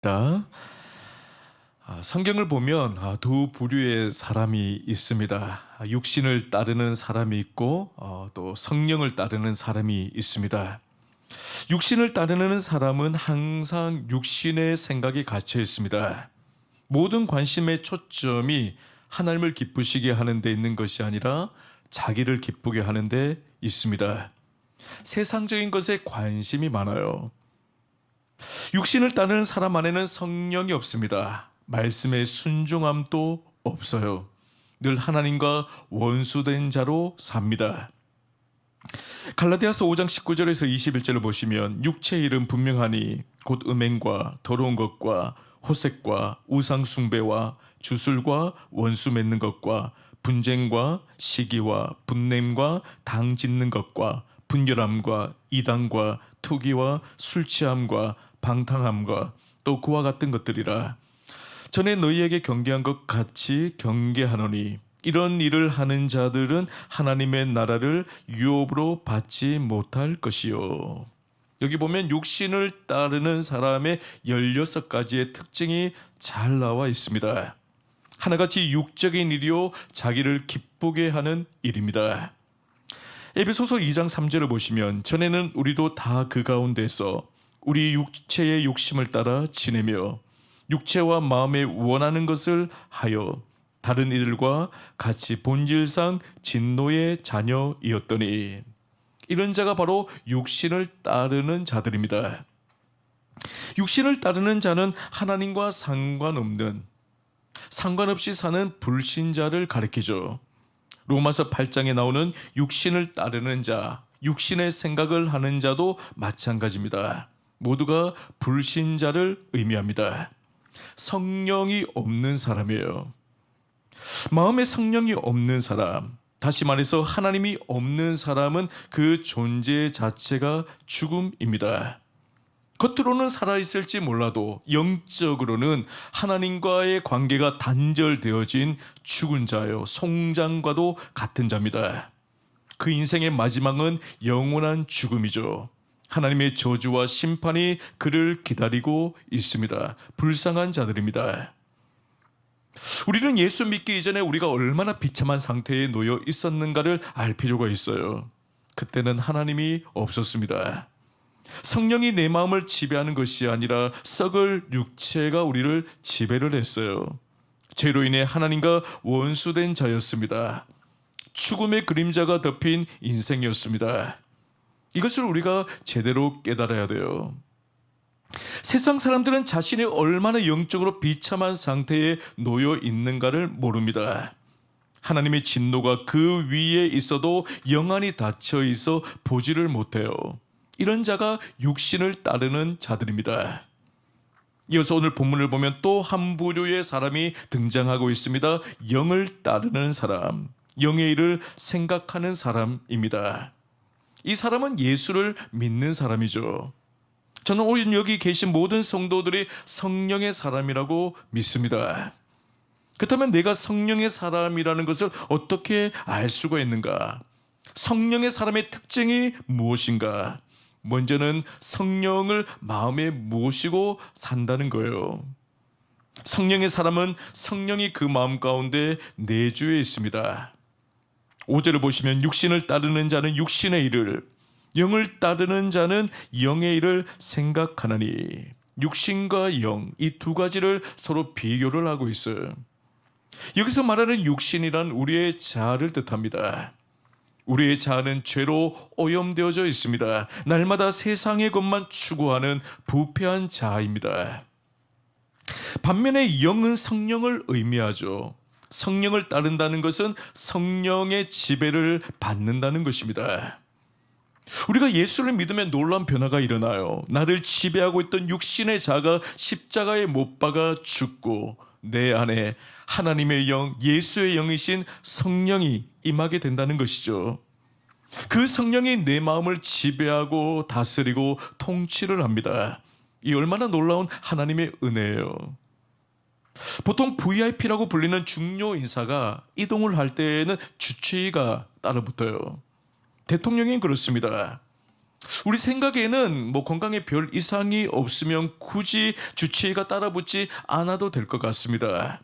다 아, 성경을 보면 아, 두 부류의 사람이 있습니다. 아, 육신을 따르는 사람이 있고 어, 또 성령을 따르는 사람이 있습니다. 육신을 따르는 사람은 항상 육신의 생각이 갇혀 있습니다. 모든 관심의 초점이 하나님을 기쁘시게 하는 데 있는 것이 아니라 자기를 기쁘게 하는 데 있습니다. 세상적인 것에 관심이 많아요. 육신을 따르는 사람 안에는 성령이 없습니다. 말씀의 순종함도 없어요. 늘 하나님과 원수된 자로 삽니다. 갈라디아서 5장 19절에서 21절을 보시면 육체의 일은 분명하니 곧 음행과 더러운 것과 호색과 우상 숭배와 주술과 원수 맺는 것과 분쟁과 시기와 분냄과 당 짓는 것과 분열함과 이단과 투기와 술 취함과 방탕함과 또 그와 같은 것들이라 전에 너희에게 경계한 것 같이 경계하노니 이런 일을 하는 자들은 하나님의 나라를 유업으로 받지 못할 것이요. 여기 보면 육신을 따르는 사람의 16가지의 특징이 잘 나와 있습니다. 하나같이 육적인 일이요 자기를 기쁘게 하는 일입니다. 에베소서 2장 3절을 보시면 전에는 우리도 다 그 가운데서 우리 육체의 욕심을 따라 지내며 육체와 마음에 원하는 것을 하여 다른 이들과 같이 본질상 진노의 자녀이었더니 이런 자가 바로 육신을 따르는 자들입니다. 육신을 따르는 자는 하나님과 상관없는 상관없이 사는 불신자를 가리키죠. 로마서 8장에 나오는 육신을 따르는 자, 육신의 생각을 하는 자도 마찬가지입니다. 모두가 불신자를 의미합니다. 성령이 없는 사람이에요. 마음에 성령이 없는 사람, 다시 말해서 하나님이 없는 사람은 그 존재 자체가 죽음입니다. 겉으로는 살아있을지 몰라도 영적으로는 하나님과의 관계가 단절되어진 죽은 자요. 송장과도 같은 자입니다. 그 인생의 마지막은 영원한 죽음이죠. 하나님의 저주와 심판이 그를 기다리고 있습니다. 불쌍한 자들입니다. 우리는 예수 믿기 이전에 우리가 얼마나 비참한 상태에 놓여 있었는가를 알 필요가 있어요. 그때는 하나님이 없었습니다. 성령이 내 마음을 지배하는 것이 아니라 썩을 육체가 우리를 지배를 했어요. 죄로 인해 하나님과 원수된 자였습니다. 죽음의 그림자가 덮인 인생이었습니다. 이것을 우리가 제대로 깨달아야 돼요. 세상 사람들은 자신이 얼마나 영적으로 비참한 상태에 놓여 있는가를 모릅니다. 하나님의 진노가 그 위에 있어도 영안이 닫혀 있어 보지를 못해요. 이런 자가 육신을 따르는 자들입니다. 이어서 오늘 본문을 보면 또 한 부류의 사람이 등장하고 있습니다. 영을 따르는 사람, 영의 일을 생각하는 사람입니다. 이 사람은 예수를 믿는 사람이죠. 저는 오늘 여기 계신 모든 성도들이 성령의 사람이라고 믿습니다. 그렇다면 내가 성령의 사람이라는 것을 어떻게 알 수가 있는가? 성령의 사람의 특징이 무엇인가? 먼저는 성령을 마음에 모시고 산다는 거예요. 성령의 사람은 성령이 그 마음 가운데 내주에 있습니다. 5절을 보시면 육신을 따르는 자는 육신의 일을 영을 따르는 자는 영의 일을 생각하나니 육신과 영 이 두 가지를 서로 비교를 하고 있어요. 여기서 말하는 육신이란 우리의 자아를 뜻합니다. 우리의 자아는 죄로 오염되어져 있습니다. 날마다 세상의 것만 추구하는 부패한 자아입니다. 반면에 영은 성령을 의미하죠. 성령을 따른다는 것은 성령의 지배를 받는다는 것입니다. 우리가 예수를 믿으면 놀라운 변화가 일어나요. 나를 지배하고 있던 육신의 자가 십자가에 못 박아 죽고 내 안에 하나님의 영, 예수의 영이신 성령이 임하게 된다는 것이죠. 그 성령이 내 마음을 지배하고 다스리고 통치를 합니다. 이 얼마나 놀라운 하나님의 은혜예요. 보통 VIP라고 불리는 중요 인사가 이동을 할 때에는 주치의가 따라붙어요. 대통령이 그렇습니다. 우리 생각에는 뭐 건강에 별 이상이 없으면 굳이 주치의가 따라붙지 않아도 될 것 같습니다.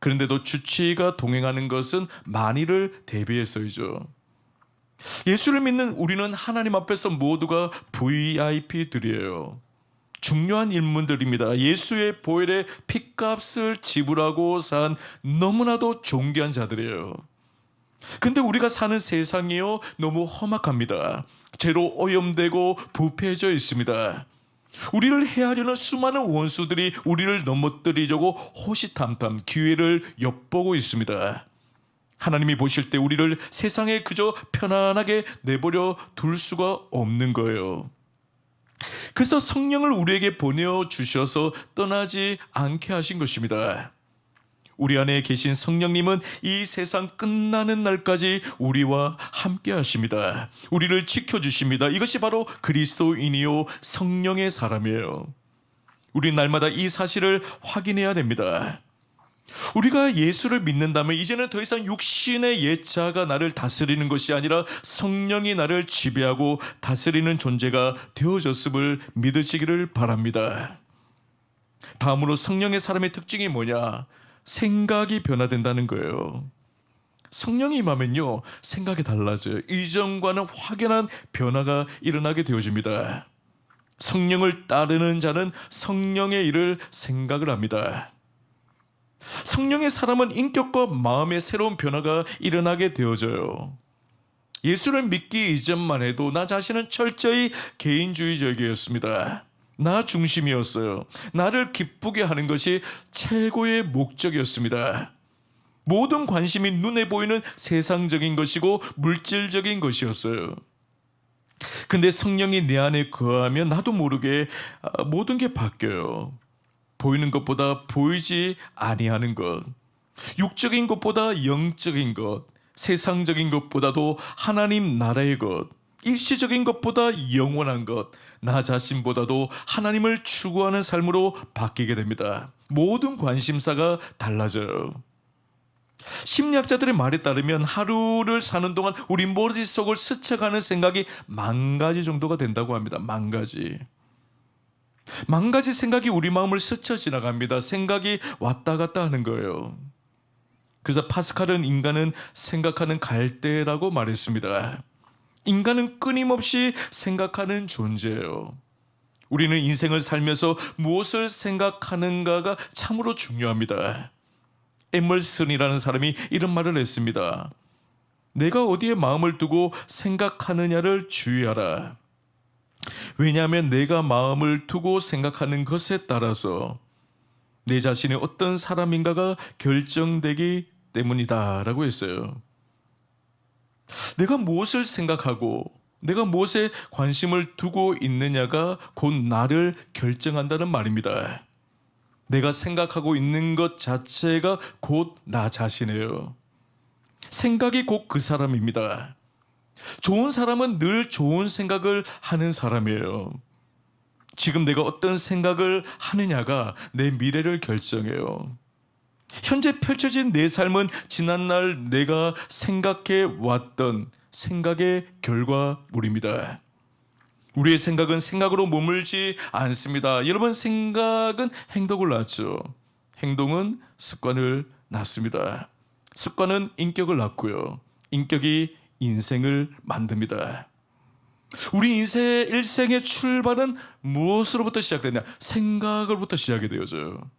그런데도 주치의가 동행하는 것은 만일을 대비해서이죠. 예수를 믿는 우리는 하나님 앞에서 모두가 VIP들이에요. 중요한 인물들입니다. 예수의 보혈의 핏값을 지불하고 산 너무나도 존귀한 자들이에요. 근데 우리가 사는 세상이요 너무 험악합니다. 죄로 오염되고 부패해져 있습니다. 우리를 해하려는 수많은 원수들이 우리를 넘어뜨리려고 호시탐탐 기회를 엿보고 있습니다. 하나님이 보실 때 우리를 세상에 그저 편안하게 내버려 둘 수가 없는 거예요. 그래서 성령을 우리에게 보내어 주셔서 떠나지 않게 하신 것입니다. 우리 안에 계신 성령님은 이 세상 끝나는 날까지 우리와 함께 하십니다. 우리를 지켜주십니다. 이것이 바로 그리스도인이요 성령의 사람이에요. 우리 날마다 이 사실을 확인해야 됩니다. 우리가 예수를 믿는다면 이제는 더 이상 육신의 예자가 나를 다스리는 것이 아니라 성령이 나를 지배하고 다스리는 존재가 되어졌음을 믿으시기를 바랍니다. 다음으로 성령의 사람의 특징이 뭐냐? 생각이 변화된다는 거예요. 성령이 임하면요, 생각이 달라져요. 이전과는 확연한 변화가 일어나게 되어집니다. 성령을 따르는 자는 성령의 일을 생각을 합니다. 성령의 사람은 인격과 마음의 새로운 변화가 일어나게 되어져요. 예수를 믿기 이전만 해도 나 자신은 철저히 개인주의적이었습니다. 나 중심이었어요. 나를 기쁘게 하는 것이 최고의 목적이었습니다. 모든 관심이 눈에 보이는 세상적인 것이고 물질적인 것이었어요. 근데 성령이 내 안에 거하면 나도 모르게 아, 모든 게 바뀌어요. 보이는 것보다 보이지 아니하는 것, 육적인 것보다 영적인 것, 세상적인 것보다도 하나님 나라의 것, 일시적인 것보다 영원한 것, 나 자신보다도 하나님을 추구하는 삶으로 바뀌게 됩니다. 모든 관심사가 달라져요. 심리학자들의 말에 따르면 하루를 사는 동안 우리 머릿속을 스쳐가는 생각이 만 가지 정도가 된다고 합니다. 만 가지. 만 가지 생각이 우리 마음을 스쳐 지나갑니다. 생각이 왔다 갔다 하는 거예요. 그래서 파스칼은 인간은 생각하는 갈대라고 말했습니다. 인간은 끊임없이 생각하는 존재예요. 우리는 인생을 살면서 무엇을 생각하는가가 참으로 중요합니다. 에멀슨이라는 사람이 이런 말을 했습니다. 내가 어디에 마음을 두고 생각하느냐를 주의하라. 왜냐하면 내가 마음을 두고 생각하는 것에 따라서 내 자신이 어떤 사람인가가 결정되기 때문이다라고 했어요. 내가 무엇을 생각하고 내가 무엇에 관심을 두고 있느냐가 곧 나를 결정한다는 말입니다. 내가 생각하고 있는 것 자체가 곧 나 자신이에요. 생각이 곧 그 사람입니다. 좋은 사람은 늘 좋은 생각을 하는 사람이에요. 지금 내가 어떤 생각을 하느냐가 내 미래를 결정해요. 현재 펼쳐진 내 삶은 지난날 내가 생각해 왔던 생각의 결과물입니다. 우리의 생각은 생각으로 머물지 않습니다. 여러분, 생각은 행동을 낳죠. 행동은 습관을 낳습니다. 습관은 인격을 낳고요. 인격이 인생을 만듭니다. 우리 인생의 일생의 출발은 무엇으로부터 시작되냐? 생각으로부터 시작이 되어져요.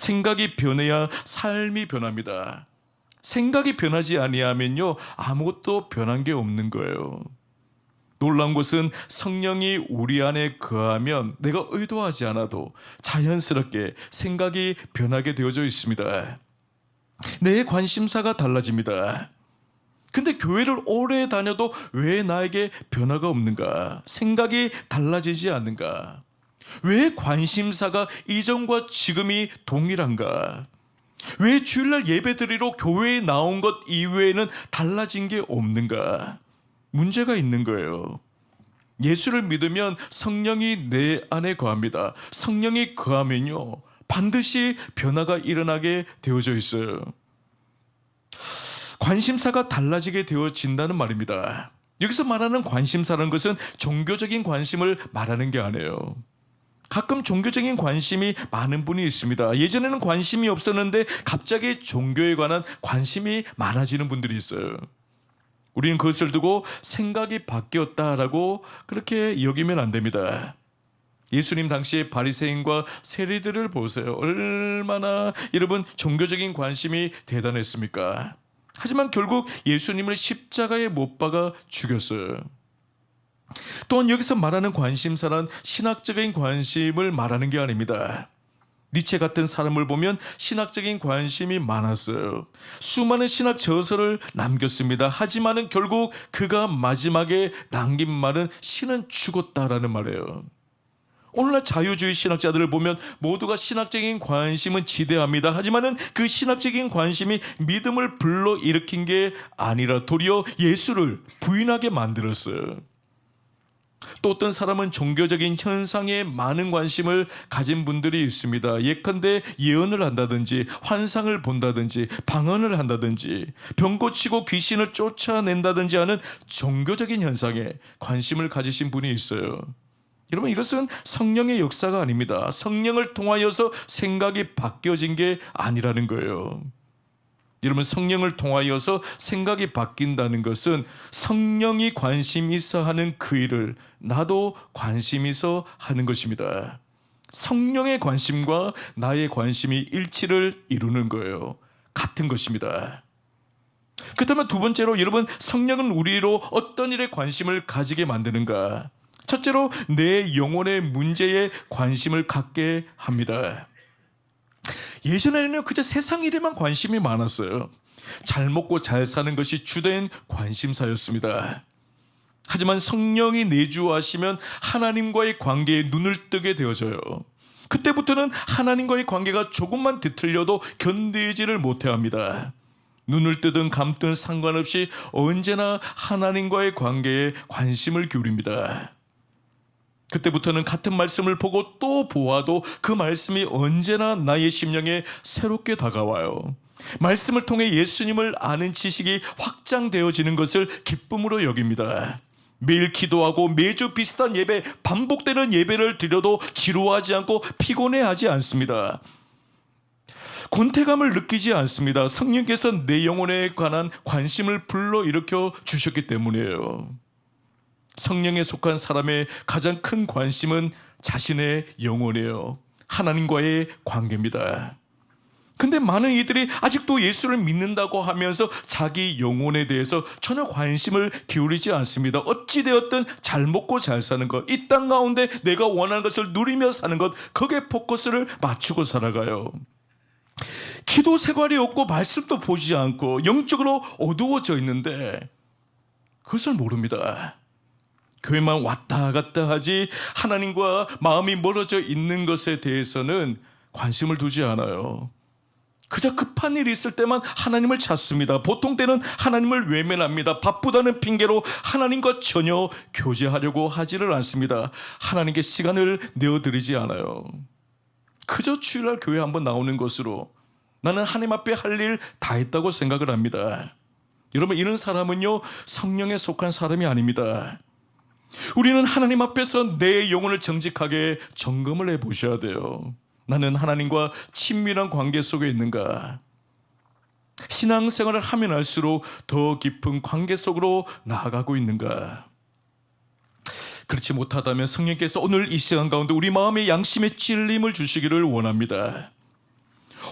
생각이 변해야 삶이 변합니다. 생각이 변하지 아니하면요 아무것도 변한 게 없는 거예요. 놀라운 것은 성령이 우리 안에 거하면 내가 의도하지 않아도 자연스럽게 생각이 변하게 되어져 있습니다. 내 관심사가 달라집니다. 근데 교회를 오래 다녀도 왜 나에게 변화가 없는가? 생각이 달라지지 않는가? 왜 관심사가 이전과 지금이 동일한가? 왜 주일날 예배드리러 교회에 나온 것 이외에는 달라진 게 없는가? 문제가 있는 거예요. 예수를 믿으면 성령이 내 안에 거합니다. 성령이 거하면요. 반드시 변화가 일어나게 되어져 있어요. 관심사가 달라지게 되어진다는 말입니다. 여기서 말하는 관심사라는 것은 종교적인 관심을 말하는 게 아니에요. 가끔 종교적인 관심이 많은 분이 있습니다. 예전에는 관심이 없었는데 갑자기 종교에 관한 관심이 많아지는 분들이 있어요. 우리는 그것을 두고 생각이 바뀌었다라고 그렇게 여기면 안 됩니다. 예수님 당시에 바리새인과 세리들을 보세요. 얼마나 여러분 종교적인 관심이 대단했습니까? 하지만 결국 예수님을 십자가에 못 박아 죽였어요. 또한 여기서 말하는 관심사란 신학적인 관심을 말하는 게 아닙니다. 니체 같은 사람을 보면 신학적인 관심이 많았어요. 수많은 신학 저서를 남겼습니다. 하지만은 결국 그가 마지막에 남긴 말은 신은 죽었다라는 말이에요. 오늘날 자유주의 신학자들을 보면 모두가 신학적인 관심은 지대합니다. 하지만은 그 신학적인 관심이 믿음을 불러 일으킨 게 아니라 도리어 예수를 부인하게 만들었어요. 또 어떤 사람은 종교적인 현상에 많은 관심을 가진 분들이 있습니다. 예컨대 예언을 한다든지 환상을 본다든지 방언을 한다든지 병 고치고 귀신을 쫓아낸다든지 하는 종교적인 현상에 관심을 가지신 분이 있어요. 여러분 이것은 성령의 역사가 아닙니다. 성령을 통하여서 생각이 바뀌어진 게 아니라는 거예요. 여러분 성령을 통하여서 생각이 바뀐다는 것은 성령이 관심 있어 하는 그 일을 나도 관심 있어 하는 것입니다. 성령의 관심과 나의 관심이 일치를 이루는 거예요. 같은 것입니다. 그렇다면 두 번째로 여러분 성령은 우리로 어떤 일에 관심을 가지게 만드는가? 첫째로 내 영혼의 문제에 관심을 갖게 합니다. 예전에는 그저 세상 일에만 관심이 많았어요. 잘 먹고 잘 사는 것이 주된 관심사였습니다. 하지만 성령이 내주하시면 하나님과의 관계에 눈을 뜨게 되어져요. 그때부터는 하나님과의 관계가 조금만 뒤틀려도 견디지를 못해 합니다. 눈을 뜨든 감든 상관없이 언제나 하나님과의 관계에 관심을 기울입니다. 그때부터는 같은 말씀을 보고 또 보아도 그 말씀이 언제나 나의 심령에 새롭게 다가와요. 말씀을 통해 예수님을 아는 지식이 확장되어지는 것을 기쁨으로 여깁니다. 매일 기도하고 매주 비슷한 예배, 반복되는 예배를 드려도 지루하지 않고 피곤해하지 않습니다. 권태감을 느끼지 않습니다. 성령께서 내 영혼에 관한 관심을 불러일으켜 주셨기 때문이에요. 성령에 속한 사람의 가장 큰 관심은 자신의 영혼이에요. 하나님과의 관계입니다. 근데 많은 이들이 아직도 예수를 믿는다고 하면서 자기 영혼에 대해서 전혀 관심을 기울이지 않습니다. 어찌되었든 잘 먹고 잘 사는 것, 이 땅 가운데 내가 원하는 것을 누리며 사는 것, 거기에 포커스를 맞추고 살아가요. 기도 생활이 없고 말씀도 보지 않고 영적으로 어두워져 있는데 그것을 모릅니다. 교회만 왔다 갔다 하지 하나님과 마음이 멀어져 있는 것에 대해서는 관심을 두지 않아요. 그저 급한 일이 있을 때만 하나님을 찾습니다. 보통 때는 하나님을 외면합니다. 바쁘다는 핑계로 하나님과 전혀 교제하려고 하지를 않습니다. 하나님께 시간을 내어드리지 않아요. 그저 주일날 교회 한번 나오는 것으로 나는 하나님 앞에 할 일 다 했다고 생각을 합니다. 여러분 이런 사람은요 성령에 속한 사람이 아닙니다. 우리는 하나님 앞에서 내 영혼을 정직하게 점검을 해 보셔야 돼요. 나는 하나님과 친밀한 관계 속에 있는가? 신앙생활을 하면 할수록 더 깊은 관계 속으로 나아가고 있는가? 그렇지 못하다면 성령께서 오늘 이 시간 가운데 우리 마음의 양심의 찔림을 주시기를 원합니다.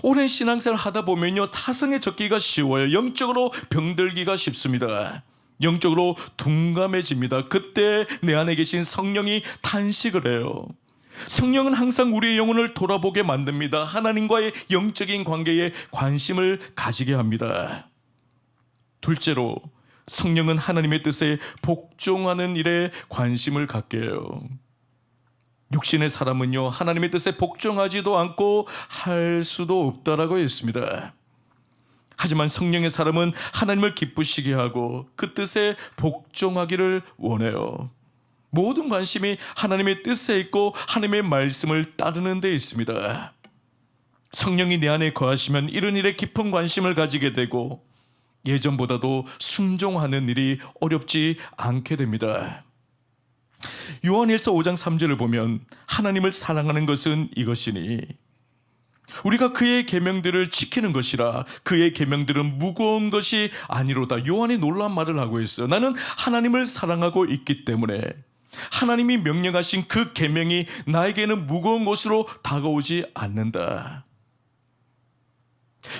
오랜 신앙생활 하다 보면요 타성에 젖기가 쉬워요. 영적으로 병들기가 쉽습니다. 영적으로 둔감해집니다. 그때 내 안에 계신 성령이 탄식을 해요. 성령은 항상 우리의 영혼을 돌아보게 만듭니다. 하나님과의 영적인 관계에 관심을 가지게 합니다. 둘째로 성령은 하나님의 뜻에 복종하는 일에 관심을 갖게 해요. 육신의 사람은요, 하나님의 뜻에 복종하지도 않고 할 수도 없다라고 했습니다. 하지만 성령의 사람은 하나님을 기쁘시게 하고 그 뜻에 복종하기를 원해요. 모든 관심이 하나님의 뜻에 있고 하나님의 말씀을 따르는 데 있습니다. 성령이 내 안에 거하시면 이런 일에 깊은 관심을 가지게 되고 예전보다도 순종하는 일이 어렵지 않게 됩니다. 요한일서 5장 3절을 보면 하나님을 사랑하는 것은 이것이니 우리가 그의 계명들을 지키는 것이라 그의 계명들은 무거운 것이 아니로다. 요한이 놀란 말을 하고 있어요. 나는 하나님을 사랑하고 있기 때문에 하나님이 명령하신 그 계명이 나에게는 무거운 것으로 다가오지 않는다.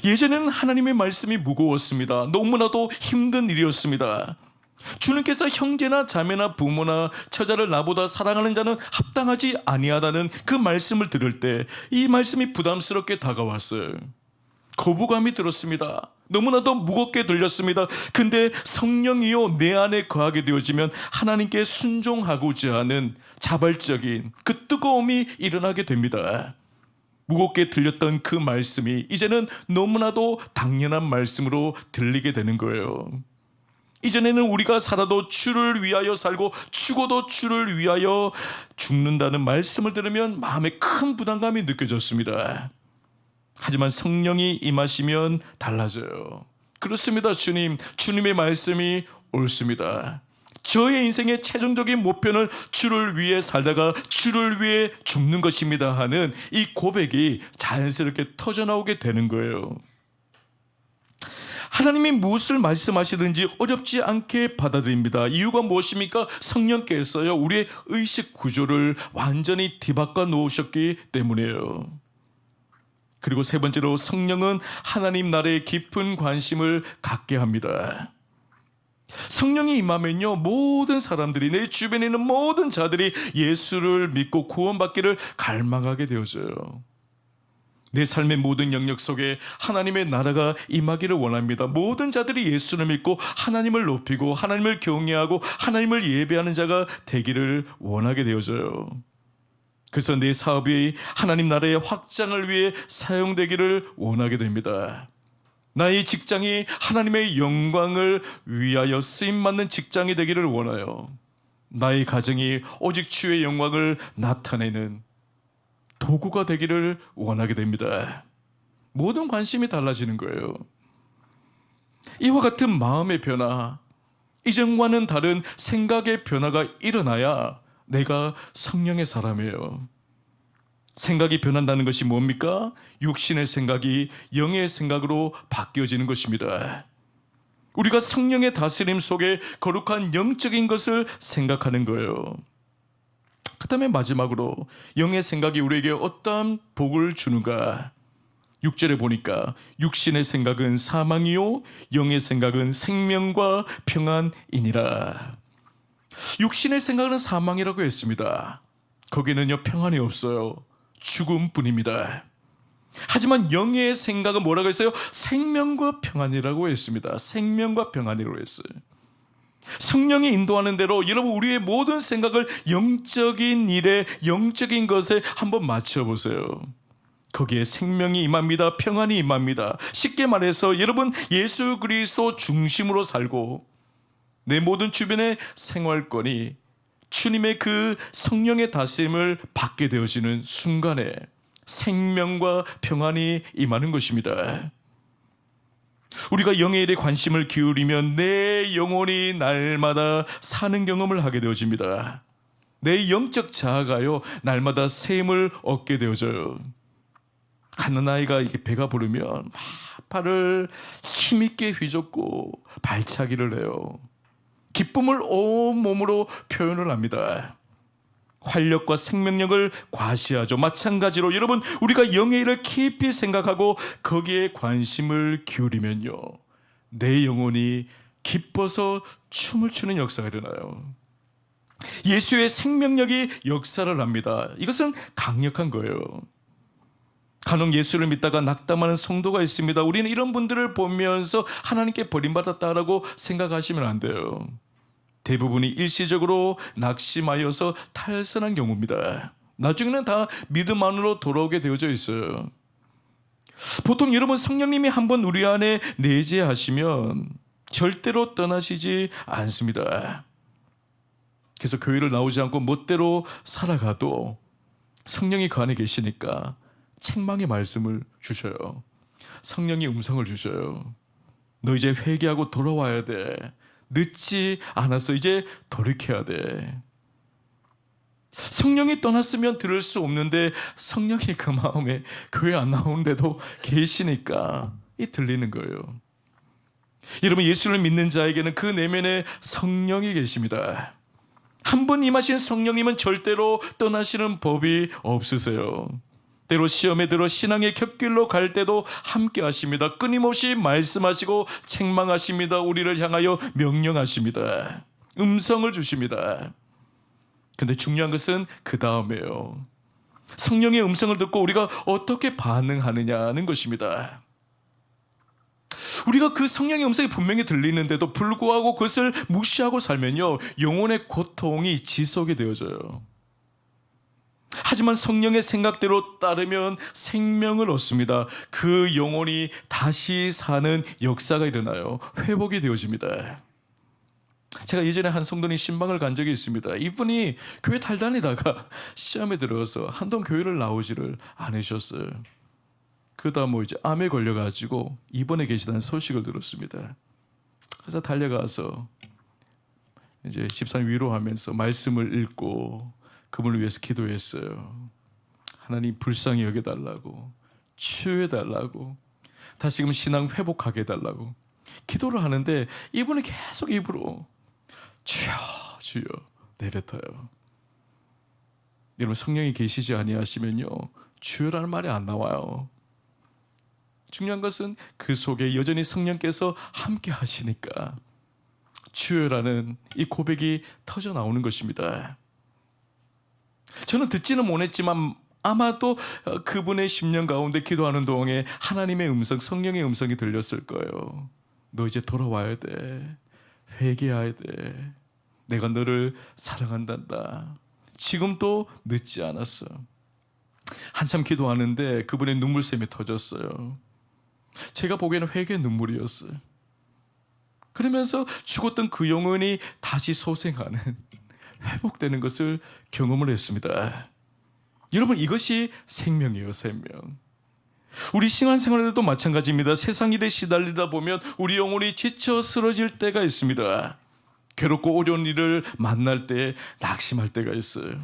예전에는 하나님의 말씀이 무거웠습니다. 너무나도 힘든 일이었습니다. 주님께서 형제나 자매나 부모나 처자를 나보다 사랑하는 자는 합당하지 아니하다는 그 말씀을 들을 때 이 말씀이 부담스럽게 다가왔어요. 거부감이 들었습니다. 너무나도 무겁게 들렸습니다. 근데 성령이요 내 안에 거하게 되어지면 하나님께 순종하고자 하는 자발적인 그 뜨거움이 일어나게 됩니다. 무겁게 들렸던 그 말씀이 이제는 너무나도 당연한 말씀으로 들리게 되는 거예요. 이전에는 우리가 살아도 주를 위하여 살고 죽어도 주를 위하여 죽는다는 말씀을 들으면 마음에 큰 부담감이 느껴졌습니다. 하지만 성령이 임하시면 달라져요. 그렇습니다, 주님. 주님의 말씀이 옳습니다. 저의 인생의 최종적인 목표는 주를 위해 살다가 주를 위해 죽는 것입니다 하는 이 고백이 자연스럽게 터져나오게 되는 거예요. 하나님이 무엇을 말씀하시든지 어렵지 않게 받아들입니다. 이유가 무엇입니까? 성령께서요, 우리의 의식 구조를 완전히 뒤바꿔 놓으셨기 때문이에요. 그리고 세 번째로 성령은 하나님 나라에 깊은 관심을 갖게 합니다. 성령이 임하면요, 모든 사람들이, 내 주변에 있는 모든 자들이 예수를 믿고 구원받기를 갈망하게 되어져요. 내 삶의 모든 영역 속에 하나님의 나라가 임하기를 원합니다. 모든 자들이 예수를 믿고 하나님을 높이고 하나님을 경외하고 하나님을 예배하는 자가 되기를 원하게 되어져요. 그래서 내 사업이 하나님 나라의 확장을 위해 사용되기를 원하게 됩니다. 나의 직장이 하나님의 영광을 위하여 쓰임 받는 직장이 되기를 원해요. 나의 가정이 오직 주의 영광을 나타내는 도구가 되기를 원하게 됩니다. 모든 관심이 달라지는 거예요. 이와 같은 마음의 변화, 이전과는 다른 생각의 변화가 일어나야 내가 성령의 사람이에요. 생각이 변한다는 것이 뭡니까? 육신의 생각이 영의 생각으로 바뀌어지는 것입니다. 우리가 성령의 다스림 속에 거룩한 영적인 것을 생각하는 거예요. 그 다음에 마지막으로 영의 생각이 우리에게 어떠한 복을 주는가? 6절에 보니까 육신의 생각은 사망이요 영의 생각은 생명과 평안이니라. 육신의 생각은 사망이라고 했습니다. 거기는요 평안이 없어요. 죽음뿐입니다. 하지만 영의 생각은 뭐라고 했어요? 생명과 평안이라고 했습니다. 생명과 평안이라고 했어요. 성령이 인도하는 대로 여러분 우리의 모든 생각을 영적인 일에 영적인 것에 한번 맞춰 보세요. 거기에 생명이 임합니다. 평안이 임합니다. 쉽게 말해서 여러분 예수 그리스도 중심으로 살고 내 모든 주변의 생활권이 주님의 그 성령의 다스림을 받게 되어지는 순간에 생명과 평안이 임하는 것입니다. 우리가 영의 일에 관심을 기울이면 내 영혼이 날마다 사는 경험을 하게 되어집니다. 내 영적 자아가요, 날마다 샘을 얻게 되어져요. 가는 아이가 이렇게 배가 부르면 팔을 힘있게 휘젓고 발차기를 해요. 기쁨을 온 몸으로 표현을 합니다. 활력과 생명력을 과시하죠. 마찬가지로 여러분 우리가 영의 일을 깊이 생각하고 거기에 관심을 기울이면요. 내 영혼이 기뻐서 춤을 추는 역사가 일어나요. 예수의 생명력이 역사를 합니다. 이것은 강력한 거예요. 간혹 예수를 믿다가 낙담하는 성도가 있습니다. 우리는 이런 분들을 보면서 하나님께 버림받았다라고 생각하시면 안 돼요. 대부분이 일시적으로 낙심하여서 탈선한 경우입니다. 나중에는 다 믿음 안으로 돌아오게 되어져 있어요. 보통 여러분 성령님이 한번 우리 안에 내재하시면 절대로 떠나시지 않습니다. 그래서 교회를 나오지 않고 멋대로 살아가도 성령이 그 안에 계시니까 책망의 말씀을 주셔요. 성령이 음성을 주셔요. 너 이제 회개하고 돌아와야 돼. 늦지 않았어. 이제 돌이켜야 돼. 성령이 떠났으면 들을 수 없는데 성령이 그 마음에 교회 안 나오는데도 계시니까 이 들리는 거예요. 여러분 예수를 믿는 자에게는 그 내면에 성령이 계십니다. 한 번 임하신 성령님은 절대로 떠나시는 법이 없으세요. 때로 시험에 들어 신앙의 곁길로 갈 때도 함께 하십니다. 끊임없이 말씀하시고 책망하십니다. 우리를 향하여 명령하십니다. 음성을 주십니다. 근데 중요한 것은 그 다음에요. 성령의 음성을 듣고 우리가 어떻게 반응하느냐는 것입니다. 우리가 그 성령의 음성이 분명히 들리는데도 불구하고 그것을 무시하고 살면요, 영혼의 고통이 지속이 되어져요. 하지만 성령의 생각대로 따르면 생명을 얻습니다. 그 영혼이 다시 사는 역사가 일어나요. 회복이 되어집니다. 제가 예전에 한 성도님 신방을 간 적이 있습니다. 이분이 교회 달다니다가 시험에 들어가서 한동 교회를 나오지를 않으셨어요. 그러다 뭐 이제 암에 걸려가지고 입원해 계시다는 소식을 들었습니다. 그래서 달려가서 이제 집사님 위로하면서 말씀을 읽고 그분을 위해서 기도했어요. 하나님 불쌍히 여겨달라고 치유해달라고 다시금 신앙 회복하게 해달라고 기도를 하는데 이분은 계속 입으로 주여 주여 내뱉어요. 여러분 성령이 계시지 아니하시면요 주여라는 말이 안 나와요. 중요한 것은 그 속에 여전히 성령께서 함께 하시니까 주여라는 이 고백이 터져 나오는 것입니다. 저는 듣지는 못했지만 아마도 어, 그분의 심령 가운데 기도하는 동안에 하나님의 음성, 성령의 음성이 들렸을 거예요. 너 이제 돌아와야 돼. 회개해야 돼. 내가 너를 사랑한단다. 지금도 늦지 않았어. 한참 기도하는데 그분의 눈물샘이 터졌어요. 제가 보기에는 회개의 눈물이었어요. 그러면서 죽었던 그 영혼이 다시 소생하는 회복되는 것을 경험을 했습니다. 여러분 이것이 생명이에요, 생명. 우리 신앙생활에도 마찬가지입니다. 세상 일에 시달리다 보면 우리 영혼이 지쳐 쓰러질 때가 있습니다. 괴롭고 어려운 일을 만날 때 낙심할 때가 있어요.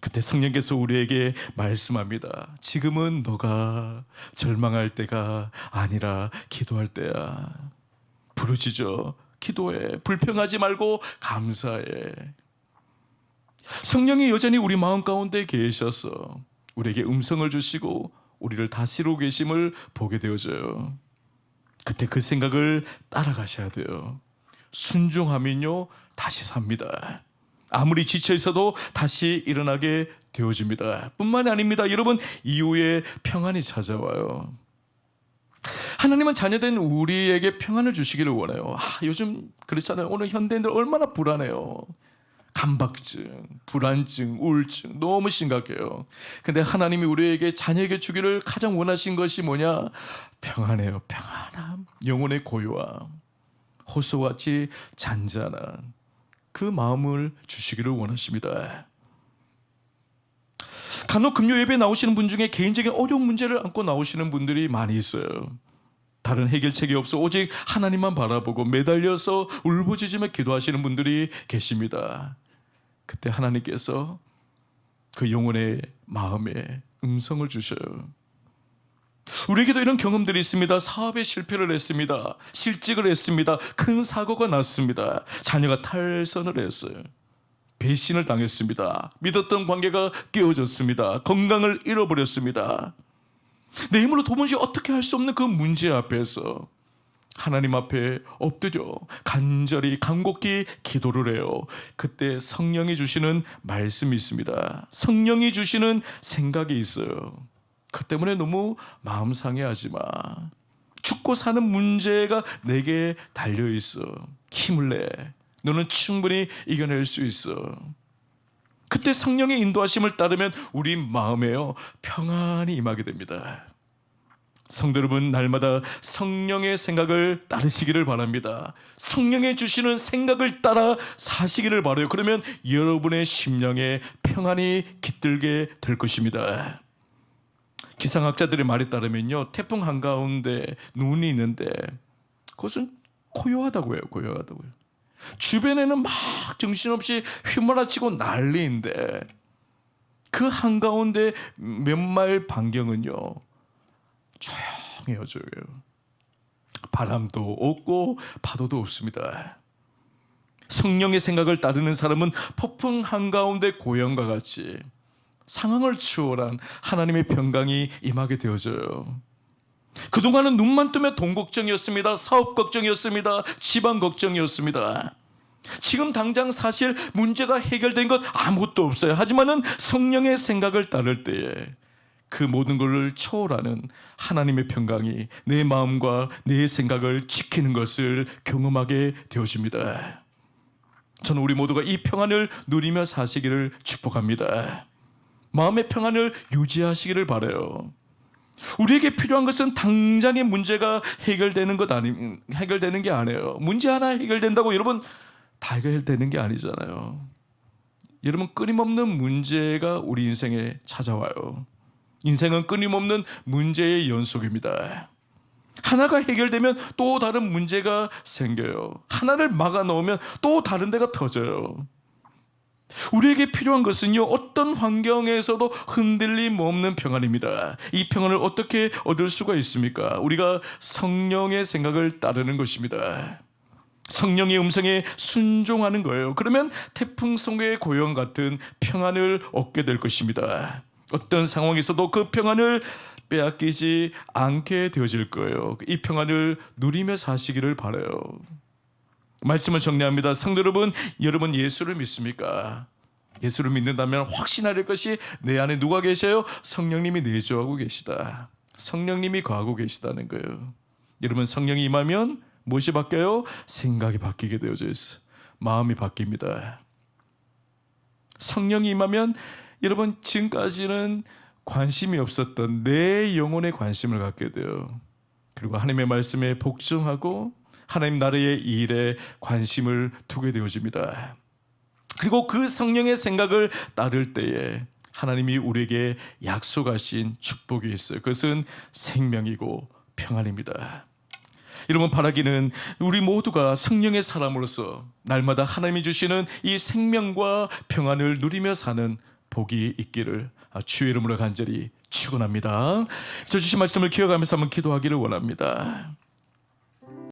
그때 성령께서 우리에게 말씀합니다. 지금은 너가 절망할 때가 아니라 기도할 때야. 부르짖어. 기도해. 불평하지 말고 감사해. 성령이 여전히 우리 마음 가운데 계셔서 우리에게 음성을 주시고 우리를 다스리고 계심을 보게 되어져요. 그때 그 생각을 따라가셔야 돼요. 순종하면요, 다시 삽니다. 아무리 지쳐 있어도 다시 일어나게 되어집니다. 뿐만이 아닙니다. 여러분, 이후에 평안이 찾아와요. 하나님은 자녀된 우리에게 평안을 주시기를 원해요. 아, 요즘 그렇잖아요. 오늘 현대인들 얼마나 불안해요. 감박증, 불안증, 우울증 너무 심각해요. 근데 하나님이 우리에게 자녀에게 주기를 가장 원하신 것이 뭐냐? 평안해요. 평안함, 영혼의 고요함, 호수같이 잔잔한 그 마음을 주시기를 원하십니다. 간혹 금요 예배 나오시는 분 중에 개인적인 어려운 문제를 안고 나오시는 분들이 많이 있어요. 다른 해결책이 없어 오직 하나님만 바라보고 매달려서 울부짖으며 기도하시는 분들이 계십니다. 그때 하나님께서 그 영혼의 마음에 음성을 주셔요. 우리에게도 이런 경험들이 있습니다. 사업에 실패를 했습니다. 실직을 했습니다. 큰 사고가 났습니다. 자녀가 탈선을 했어요. 배신을 당했습니다. 믿었던 관계가 깨어졌습니다. 건강을 잃어버렸습니다. 내 힘으로 도무지 어떻게 할 수 없는 그 문제 앞에서 하나님 앞에 엎드려 간절히 간곡히 기도를 해요. 그때 성령이 주시는 말씀이 있습니다. 성령이 주시는 생각이 있어요. 그 때문에 너무 마음 상해하지 마. 죽고 사는 문제가 내게 달려 있어. 힘을 내. 너는 충분히 이겨낼 수 있어. 그때 성령의 인도하심을 따르면 우리 마음에요 평안이 임하게 됩니다. 성도 여러분 날마다 성령의 생각을 따르시기를 바랍니다. 성령의 주시는 생각을 따라 사시기를 바라요. 그러면 여러분의 심령에 평안이 깃들게 될 것입니다. 기상학자들의 말에 따르면요 태풍 한가운데 눈이 있는데 그것은 고요하다고요, 고요하다고요. 주변에는 막 정신없이 휘몰아치고 난리인데 그 한가운데 몇 마일 반경은요 조용해요. 바람도 없고 파도도 없습니다. 성령의 생각을 따르는 사람은 폭풍 한가운데 고연과 같이 상황을 추월한 하나님의 평강이 임하게 되어져요. 그동안은 눈만 뜨면 돈 걱정이었습니다. 사업 걱정이었습니다. 집안 걱정이었습니다. 지금 당장 사실 문제가 해결된 것 아무것도 없어요. 하지만은 성령의 생각을 따를 때에 그 모든 것을 초월하는 하나님의 평강이 내 마음과 내 생각을 지키는 것을 경험하게 되어집니다. 저는 우리 모두가 이 평안을 누리며 사시기를 축복합니다. 마음의 평안을 유지하시기를 바래요. 우리에게 필요한 것은 당장의 문제가 해결되는 것 아니 해결되는 게 아니에요. 문제 하나 해결된다고 여러분 다 해결되는 게 아니잖아요. 여러분 끊임없는 문제가 우리 인생에 찾아와요. 인생은 끊임없는 문제의 연속입니다. 하나가 해결되면 또 다른 문제가 생겨요. 하나를 막아 놓으면 또 다른 데가 터져요. 우리에게 필요한 것은요, 어떤 환경에서도 흔들림 없는 평안입니다. 이 평안을 어떻게 얻을 수가 있습니까? 우리가 성령의 생각을 따르는 것입니다. 성령의 음성에 순종하는 거예요. 그러면 태풍 성의 고용 같은 평안을 얻게 될 것입니다. 어떤 상황에서도 그 평안을 빼앗기지 않게 되어질 거예요. 이 평안을 누리며 사시기를 바래요. 말씀을 정리합니다. 성도 여러분, 여러분 예수를 믿습니까? 예수를 믿는다면 될 것이 내 안에 누가 계셔요? 성령님이 내주하고 계시다. 성령님이 거하고 계시다는 거예요. 여러분 성령이 임하면 무엇이 바뀌어요? 생각이 바뀌게 되어져 있어. 마음이 바뀝니다. 성령이 임하면 여러분 지금까지는 관심이 없었던 내 영혼에 관심을 갖게 돼요. 그리고 하나님의 말씀에 복종하고 하나님 나라의 일에 관심을 두게 되어집니다. 그리고 그 성령의 생각을 따를 때에 하나님이 우리에게 약속하신 축복이 있어요. 그것은 생명이고 평안입니다. 여러분 바라기는 우리 모두가 성령의 사람으로서 날마다 하나님이 주시는 이 생명과 평안을 누리며 사는 복이 있기를 주의 이름으로 간절히 축원합니다. 저 주신 말씀을 기억하면서 한번 기도하기를 원합니다.